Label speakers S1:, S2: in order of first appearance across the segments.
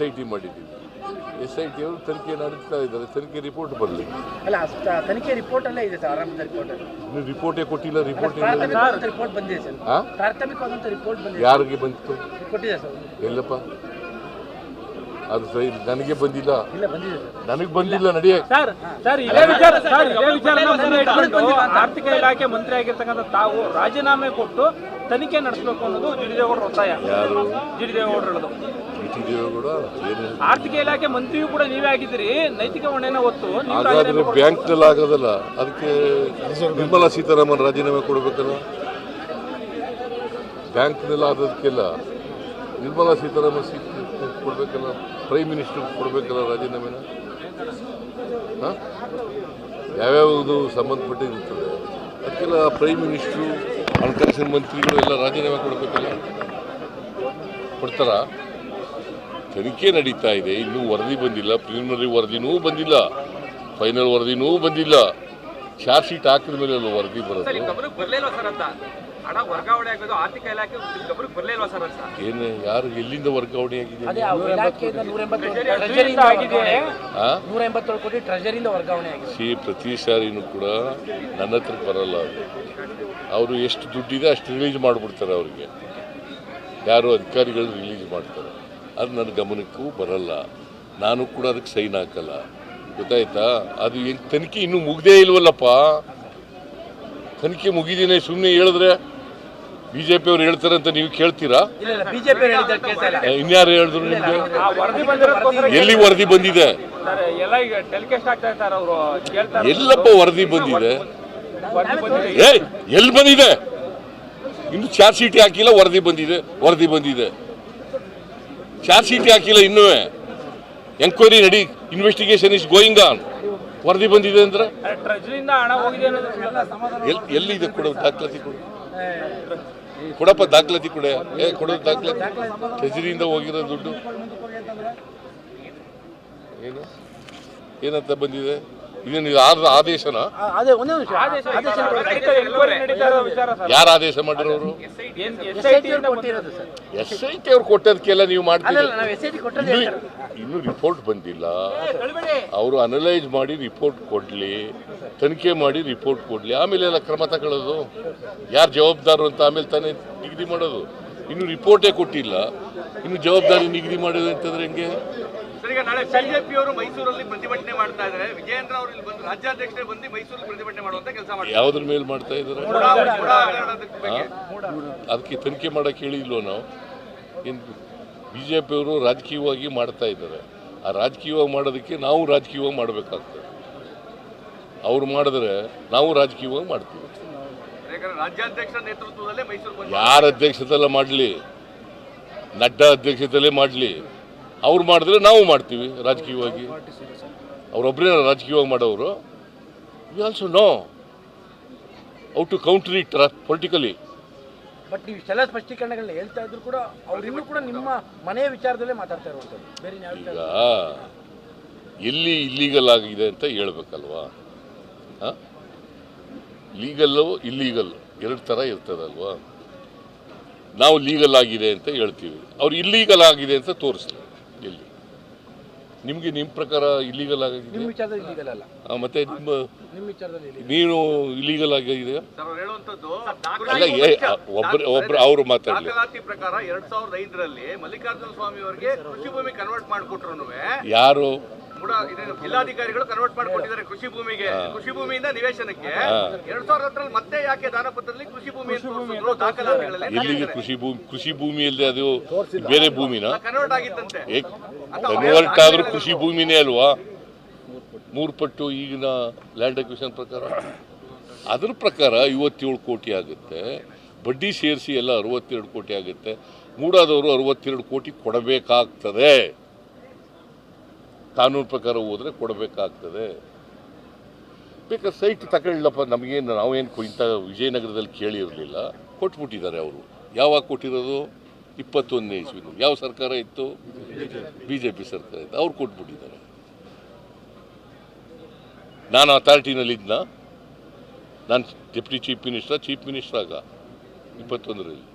S1: S I T ಮಾಡಿದ್ದೀವಿ. S I T ಅವರು ತನಿಖೆ ನಡೆಸ್ತಾ ಇದ್ದಾರೆ. ತನಿಖೆ ರಿಪೋರ್ಟ್ ಬರಲಿ.
S2: ಅಲ್ಲ ಅಷ್ಟ ತನಿಖೆ ರಿಪೋರ್ಟ್ ಅಲ್ಲೇ ಇದೆ ಸರ್ ಆರಂಭದ ರಿಪೋರ್ಟ್ ಅಲ್ಲಿ.
S1: ಇನ್ನು ರಿಪೋರ್ಟೇ ಕೊಟ್ಟಿಲ್ಲ ರಿಪೋರ್ಟ್
S2: ರಿಪೋರ್ಟ್ ಬಂದಿದೆ ಸರ್.
S1: ಹಾಂ
S2: ಪ್ರಾಥಮಿಕವಾದಂಥ ರಿಪೋರ್ಟ್ ಬಂದಿದೆ
S1: ಯಾರಿಗೆ ಬಂತು?
S2: ಕೊಟ್ಟಿದೆ ಸರ್.
S1: ಎಲ್ಲಪ್ಪ? ಅದು ಸರಿ ನನಗೆ ಬಂದಿಲ್ಲ.
S2: ಇಲ್ಲ ಬಂದಿದೆ ಸರ್.
S1: ನನಗೆ ಬಂದಿಲ್ಲ ನಡೆಯ.
S3: ಸರ್ ಸರ್ ಇದೇ ವಿಚಾರ ಸರ್ ಇದೇ ವಿಚಾರನ ಮುಂದೆ ಇಟ್ಕೊಂಡು ಆರ್ಥಿಕ ಇಲಾಖೆ ಮಂತ್ರಿ ಆಗಿರ್ತಕ್ಕಂಥ ತಾವು ರಾಜೀನಾಮೆ ಕೊಟ್ಟು ತನಿಖೆ ನಡೆಸಬೇಕು ಅನ್ನೋದು ಜಿಡಿದೇಗೌಡರ ಒತ್ತಾಯ.
S1: ಯಾರು?
S3: ಜಿಡಿದೇಗೌಡರು ಹೇಳೋದು.
S1: ಬಿ ಟಿ
S3: ಆರ್ಥಿಕ ಇಲಾಖೆ ಮಂತ್ರಿಯೂ ಕೂಡ ನೀವೇ ಆಗಿದ್ದೀರಿ. ನೈತಿಕ ಹೊಣೆನ ಹೊತ್ತು
S1: ಹಾಗಾದ್ರೆ ಆಗೋದಲ್ಲ. ಅದಕ್ಕೆ ನಿರ್ಮಲಾ ಸೀತಾರಾಮನ್ ರಾಜೀನಾಮೆ ಕೊಡಬೇಕಲ್ಲ. ಬ್ಯಾಂಕ್ನಲ್ಲಿ ಆದದಕ್ಕೆಲ್ಲ ನಿರ್ಮಲಾ ಸೀತಾರಾಮನ್ ಸಿ ಕೊಡಬೇಕಲ್ಲ. ಪ್ರೈಮ್ ಮಿನಿಸ್ಟರ್ ಕೊಡಬೇಕಲ್ಲ ರಾಜೀನಾಮೆನ? ಹಾಂ? ಯಾವ್ಯಾವುದು ಸಂಬಂಧಪಟ್ಟಿರ್ತದೆ ಅದಕ್ಕೆಲ್ಲ ಪ್ರೈಮ್ ಮಿನಿಸ್ಟ್ರು ಹಣಕಾಸಿನ ಮಂತ್ರಿಗಳು ಎಲ್ಲ ರಾಜೀನಾಮೆ ಕೊಡಬೇಕಲ್ಲ? ಕೊಡ್ತಾರ? ತನಿಖೆ ನಡೀತಾ ಇದೆ. ಇನ್ನೂ ವರದಿ ಬಂದಿಲ್ಲ. ಪ್ರಿಲಿಮಿನರಿ ವರದಿನೂ ಬಂದಿಲ್ಲ. ಫೈನಲ್ ವರದಿನೂ ಬಂದಿಲ್ಲ. ಚಾರ್ಜ್ ಶೀಟ್ ಹಾಕಿದ ಮೇಲೆ ಅಲ್ಲ ವರದಿ ಬರೋದು?
S4: ಸರ್ ಅಂತ? ಹಣ ವರ್ಗಾವಣೆ ಆಗೋದು ಆರ್ಥಿಕ ಇಲಾಖೆ ಗಮನಕ್ಕೆ ಬರ್ಲಿಲ್ವಾ ಸರ್ ಅಂತ?
S1: ಏನು ಯಾರು ಎಲ್ಲಿಂದ ವರ್ಗಾವಣೆ ಆಗಿದೆ? ಸಿ ಪ್ರತಿ ಸಾರಿನೂ ಕೂಡ ನನ್ನ ಹತ್ರ ಬರಲ್ಲ ಅದು. ಅವರು ಎಷ್ಟು ದುಡ್ಡಿದೆ ಅಷ್ಟು ರಿಲೀಸ್ ಮಾಡಿಬಿಡ್ತಾರೆ ಅವ್ರಿಗೆ. ಯಾರು ಅಧಿಕಾರಿಗಳು ರಿಲೀಸ್ ಮಾಡ್ತಾರೆ. ಅದು ನನ್ನ ಗಮನಕ್ಕೂ ಬರಲ್ಲ. ನಾನು ಕೂಡ ಅದಕ್ಕೆ ಸೈನ್ ಹಾಕಲ್ಲ. ಗೊತ್ತಾಯ್ತಾ? ಅದು ಏನು ತನಿಖೆ ಇನ್ನೂ ಮುಗ್ದೇ ಇಲ್ವಲ್ಲಪ್ಪ? ತನಿಖೆ ಮುಗಿದೀನಿ ಸುಮ್ಮನೆ ಹೇಳಿದ್ರೆ ಬಿ ಜೆ ಅವ್ರು ಹೇಳ್ತಾರೆ ಅಂತ ನೀವು ಕೇಳ್ತೀರಾ? ಇನ್ಯಾರು ಹೇಳಿದ್ರು ನಿಮಗೆ? ಎಲ್ಲಿ ವರದಿ ಬಂದಿದೆ? ಎಲ್ಲಪ್ಪ ವರದಿ ಬಂದಿದೆ. ಏ ಎಲ್ಲಿ ಬಂದಿದೆ? ಇನ್ನು ಚಾರ್ಜ್ ಶೀಟ್ ಹಾಕಿಲ್ಲ ವರದಿ ಬಂದಿದೆ ವರದಿ ಬಂದಿದೆ. ಚಾರ್ಜ್ ಶೀಟ್ ಹಾಕಿಲ್ಲ ಇನ್ನೂ ಎಂಕ್ವೈರಿ ನಡಿ ಇನ್ವೆಸ್ಟಿಗೇಷನ್ ಇಸ್ ಗೋಯಿಂಗ್ ಆನ್ ವರದಿ ಬಂದಿದೆ ಅಂದ್ರೆ? ಎಲ್ಲಿ ಇದೆ ಕೊಡೋ ದಾಖಲಾತಿ ಕೊಡು? ಕೊಡಪ್ಪ ದಾಖಲಾತಿ ಕೊಡೆ. ಏ ಕೊಡೋದು ದಾಖಲಾತಿ. ಟ್ರೆಜರಿಯಿಂದ ಹೋಗಿರೋ ದುಡ್ಡು. ಏನು? ಏನಂತ ಬಂದಿದೆ? ಇದೇನು ಇದು ಆದ ಆದೇಶನಾ?
S2: ಅದೇ ಒಂದೇ ನಿಮಿಷ.
S3: ಆದೇಶ
S1: ಯಾರು ಆದೇಶ ಮಾಡಿರೋರು?
S3: ಏನ್ ಎಸ್ ಐ
S2: ಟಿ
S1: ಅವ್ರು ಕೊಟ್ಟದಕ್ಕೆಲ್ಲ ನೀವು ಮಾಡ್ತೀರಿ? ಇನ್ನೂ ರಿಪೋರ್ಟ್ ಬಂದಿಲ್ಲ. ಅವರು ಅನಲೈಸ್ ಮಾಡಿ ರಿಪೋರ್ಟ್ ಕೊಡಲಿ. ತನಿಖೆ ಮಾಡಿ ರಿಪೋರ್ಟ್ ಕೊಡಲಿ. ಆಮೇಲೆ ಎಲ್ಲ ಕ್ರಮ ತಗೊಳ್ಳೋದು. ಯಾರು ಜವಾಬ್ದಾರು ಅಂತ ಆಮೇಲೆ ತಾನೇ ನಿಗದಿ ಮಾಡೋದು. ಇನ್ನು ರಿಪೋರ್ಟೇ ಕೊಟ್ಟಿಲ್ಲ. ಇನ್ನು ಜವಾಬ್ದಾರಿ ನಿಗದಿ ಮಾಡೋದು ಅಂತಂದ್ರೆ ಹೆಂಗೆ?
S4: ಸರ್ ಈಗ ನಾಳೆ ಬಿಜೆಪಿ ಅವರು ಮೈಸೂರಲ್ಲಿ ಪ್ರತಿಭಟನೆ ಮಾಡ್ತಾ ಇದ್ದಾರೆ ವಿಜಯೇಂದ್ರ ಅವರು ಇಲ್ಲಿ ಬಂದು ರಾಜ್ಯಾಧ್ಯಕ್ಷರೇ ಬಂದು ಮೈಸೂರಲ್ಲಿ ಪ್ರತಿಭಟನೆ ಮಾಡುವಂತ ಕೆಲಸ ಮಾಡಿ
S1: ಯಾವುದ್ರ ಮೇಲೆ ಮಾಡ್ತಾ ಇದ್ದಾರೆ ಅದಕ್ಕೆ ತನಿಖೆ ಮಾಡಕ್ ಹೇಳಿಲ್ವೋ ನಾವು? ಇನ್ನು ಬಿ ಜೆ ಪಿಯವರು ರಾಜಕೀಯವಾಗಿ ಮಾಡ್ತಾ ಇದ್ದಾರೆ. ಆ ರಾಜಕೀಯವಾಗಿ ಮಾಡೋದಕ್ಕೆ ನಾವು ರಾಜಕೀಯವಾಗಿ ಮಾಡಬೇಕಾಗ್ತದೆ. ಅವ್ರು ಮಾಡಿದ್ರೆ ನಾವು ರಾಜಕೀಯವಾಗಿ ಮಾಡ್ತೀವಿ. ಯಾರ ಅಧ್ಯಕ್ಷತೆಲ್ಲ ಮಾಡಲಿ. ನಡ್ಡಾ ಅಧ್ಯಕ್ಷತೆಯಲ್ಲೇ ಮಾಡಲಿ. ಅವ್ರು ಮಾಡಿದ್ರೆ ನಾವು ಮಾಡ್ತೀವಿ ರಾಜಕೀಯವಾಗಿ. ಅವರೊಬ್ಬರೇ ರಾಜಕೀಯವಾಗಿ ಮಾಡೋರು. We also know out to counter it politically
S2: but ನೀವು ಇಷ್ಟೆಲ್ಲ ಸ್ಪಷ್ಟೀಕರಣಗಳನ್ನ ಹೇಳ್ತಾ ಇದ್ರು ಕೂಡ ಅವ್ರು ಕೂಡ ನಿಮ್ಮ ಮನೆಯ ವಿಚಾರದಲ್ಲೇ ಮಾತಾಡ್ತಾ ಇರುವಂಥದ್ದು. ಬೇರೆ
S1: ಈಗ ಎಲ್ಲಿ ಇಲ್ಲೀಗಲ್ ಆಗಿದೆ ಅಂತ ಹೇಳ್ಬೇಕಲ್ವಾ? ಲೀಗಲ್ಲು ಇಲ್ಲೀಗಲ್ ಎರಡು ಥರ ಇರ್ತದಲ್ವಾ? ನಾವು ಲೀಗಲ್ ಆಗಿದೆ ಅಂತ ಹೇಳ್ತೀವಿ. ಅವ್ರು ಇಲ್ಲೀಗಲ್ ಆಗಿದೆ ಅಂತ ತೋರಿಸ್ಲಿ. ಎಲ್ಲಿ ನಿಮಗೆ ನಿಮ್ಮ ಪ್ರಕಾರ ಇಲ್ಲಿಗಲ್ ಆಗಿದೆ
S2: ನಿಮ್ಮ ವಿಚಾರದಲ್ಲಿ ಇಲ್ಲಿಗಲ್ಲ ಅಲ್ಲ.
S1: ಮತ್ತೆ ನಿಮ್ಮ
S2: ನಿಮ್ಮ ವಿಚಾರದಲ್ಲಿ ಇಲ್ಲಿ
S1: ನೀನು ಇಲ್ಲಿಗಲ್ ಆಗಿದೆ
S4: ಸರ್ ಅವ್ರು ಹೇಳುವಂತದ್ದು
S1: ಅಲ್ಲ ಏ ಒಬ್ರು ಒಬ್ರು ಅವರು ಮಾತಾಡಲಿ.
S4: ಪ್ರಕಾರ ಎರಡ್ ಸಾವಿರದ ಐದರಲ್ಲಿ ಮಲ್ಲಿಕಾರ್ಜುನ ಸ್ವಾಮಿ ಅವರಿಗೆ ಕೃಷಿ ಭೂಮಿ ಕನ್ವರ್ಟ್ ಮಾಡಿಕೊಟ್ರು
S1: ಯಾರು?
S4: ಕೂಡ ಜಿಲ್ಲಾಧಿಕಾರಿಗಳು ಕನ್ವರ್ಟ್ ಮಾಡಿಕೊಟ್ಟಿದ್ದಾರೆ ಕೃಷಿ ಭೂಮಿಗೆ. ಕೃಷಿ ಭೂಮಿಯಿಂದ ನಿವೇಶನಕ್ಕೆ. ಎರಡ್ ಸಾವಿರದ ಹತ್ತರಲ್ಲಿ ಮತ್ತೆ ಯಾಕೆ ದಾನಪತ್ರದಲ್ಲಿ ಕೃಷಿ ಭೂಮಿ ದಾಖಲಾತಿಗಳಲ್ಲಿ
S1: ಎಲ್ಲಿಗೆ ಕೃಷಿ ಭೂಮಿ ಕೃಷಿ ಭೂಮಿಯಲ್ಲಿ ಅದು ಬೇರೆ ಭೂಮಿನ?
S4: ಕನ್ವರ್ಟ್ ಆಗಿತ್ತಂತೆ.
S1: ಕನ್ವರ್ಟ್ ಆದ್ರೂ ಕೃಷಿ ಭೂಮಿನೇ ಅಲ್ವಾ? ಮೂರು ಪಟ್ಟು ಈಗಿನ ಲ್ಯಾಂಡ್ ಅಕ್ವಿಷನ್ ಪ್ರಕಾರ. ಅದ್ರ ಪ್ರಕಾರ ಐವತ್ತೇಳು ಕೋಟಿ ಆಗುತ್ತೆ. ಬಡ್ಡಿ ಸೇರಿಸಿ ಎಲ್ಲ ಅರವತ್ತೆರಡು ಕೋಟಿ ಆಗುತ್ತೆ. ಮೂಡಾದವರು ಅರವತ್ತೆರಡು ಕೋಟಿ ಕೊಡಬೇಕಾಗ್ತದೆ. ಕಾನೂನು ಪ್ರಕಾರ ಹೋದರೆ ಕೊಡಬೇಕಾಗ್ತದೆ. ಬೇಕಾದ್ರೆ ಸೈಟ್ ತಗೊಳ್ಳಪ್ಪ ನಮಗೇನು, ನಾವೇನು ಇಂಥ ವಿಜಯನಗರದಲ್ಲಿ ಕೇಳಿರಲಿಲ್ಲ. ಕೊಟ್ಬಿಟ್ಟಿದ್ದಾರೆ ಅವರು. ಯಾವಾಗ ಕೊಟ್ಟಿರೋದು? ಇಪ್ಪತ್ತೊಂದನೇ ಇಸ್ವಿನ ಯಾವ ಸರ್ಕಾರ ಇತ್ತು? ಬಿ ಜೆ ಪಿ ಸರ್ಕಾರ ಇತ್ತು. ಅವ್ರು ಕೊಟ್ಬಿಟ್ಟಿದ್ದಾರೆ. ನಾನು ಅಥಾರಿಟಿನಲ್ಲಿದ್ದ ನಾನು ಡೆಪ್ಟಿ ಚೀಫ್ ಮಿನಿಸ್ಟರ್, ಚೀಫ್ ಆಗ, ಇಪ್ಪತ್ತೊಂದರಲ್ಲಿ.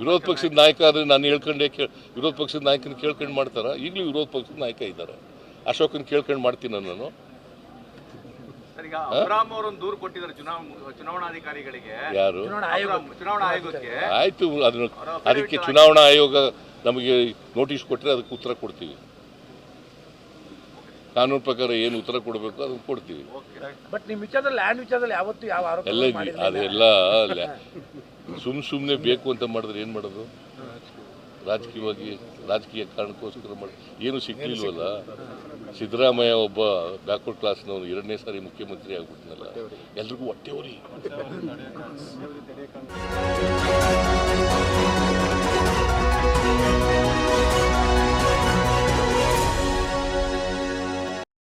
S1: ವಿರೋಧ ಪಕ್ಷದ ನಾಯಕ ಆದರೆ ನಾನು ಹೇಳ್ಕೊಂಡೆ ಕೇಳ ವಿರೋಧ ಪಕ್ಷದ ನಾಯಕನ ಕೇಳ್ಕೊಂಡು ಮಾಡ್ತಾರ? ಈಗಲೂ ವಿರೋಧ ಪಕ್ಷದ ನಾಯಕ ಇದ್ದಾರೆ. ಅಶೋಕನ್ ಕೇಳ್ಕೊಂಡು ಮಾಡ್ತೀನಿ ನಾನು.
S4: ಸರ್, ಈಗ ಅಬ್ರಾಮ್ ಅವರೊಂದು ದೂರು ಕೊಟ್ಟಿದ್ದಾರೆ ಚುನಾವಣಾ ಚುನಾವಣಾಧಿಕಾರಿಗಳಿಗೆ.
S1: ಯಾರು?
S2: ಚುನಾವಣಾ ಆಯೋಗ.
S4: ಆಯೋಗಕ್ಕೆ.
S1: ಆಯಿತು ಅದನ್ನು ಅದಕ್ಕೆ ಚುನಾವಣಾ ಆಯೋಗ ನಮಗೆ ನೋಟಿಸ್ ಕೊಟ್ಟರೆ ಅದಕ್ಕೆ ಉತ್ತರ ಕೊಡ್ತೀವಿ. ಕಾನೂನು ಪ್ರಕಾರ ಏನು ಉತ್ತರ ಕೊಡಬೇಕು ಅದನ್ನು ಕೊಡ್ತೀವಿ.
S2: ಬಟ್ ನಿಮ್ಮ ವಿಚಾರದಲ್ಲಿ ಲ್ಯಾಂಡ್ ವಿಚಾರದಲ್ಲಿ ಯಾವತ್ತೂ ಯಾವ ಆರೋಪ
S1: ಎಲ್ಲ ಅದೆಲ್ಲ ಸುಮ್ ಸುಮ್ಮನೆ ಬೇಕು ಅಂತ ಮಾಡಿದ್ರೆ ಏನು ಮಾಡೋದು? ರಾಜಕೀಯವಾಗಿ, ರಾಜಕೀಯ ಕಾರಣಕ್ಕೋಸ್ಕರ ಮಾಡಿ, ಏನು ಸಿಕ್ಕಿಲ್ವಲ್ಲ? ಸಿದ್ದರಾಮಯ್ಯ ಒಬ್ಬ ಬ್ಯಾಕ್ವರ್ಡ್ ಕ್ಲಾಸ್ನವನು ಎರಡನೇ ಸಾರಿ ಮುಖ್ಯಮಂತ್ರಿ ಆಗ್ಬಿಟ್ಟನಲ್ಲ ಎಲ್ರಿಗೂ ಹೊಟ್ಟೆ ಉರಿ.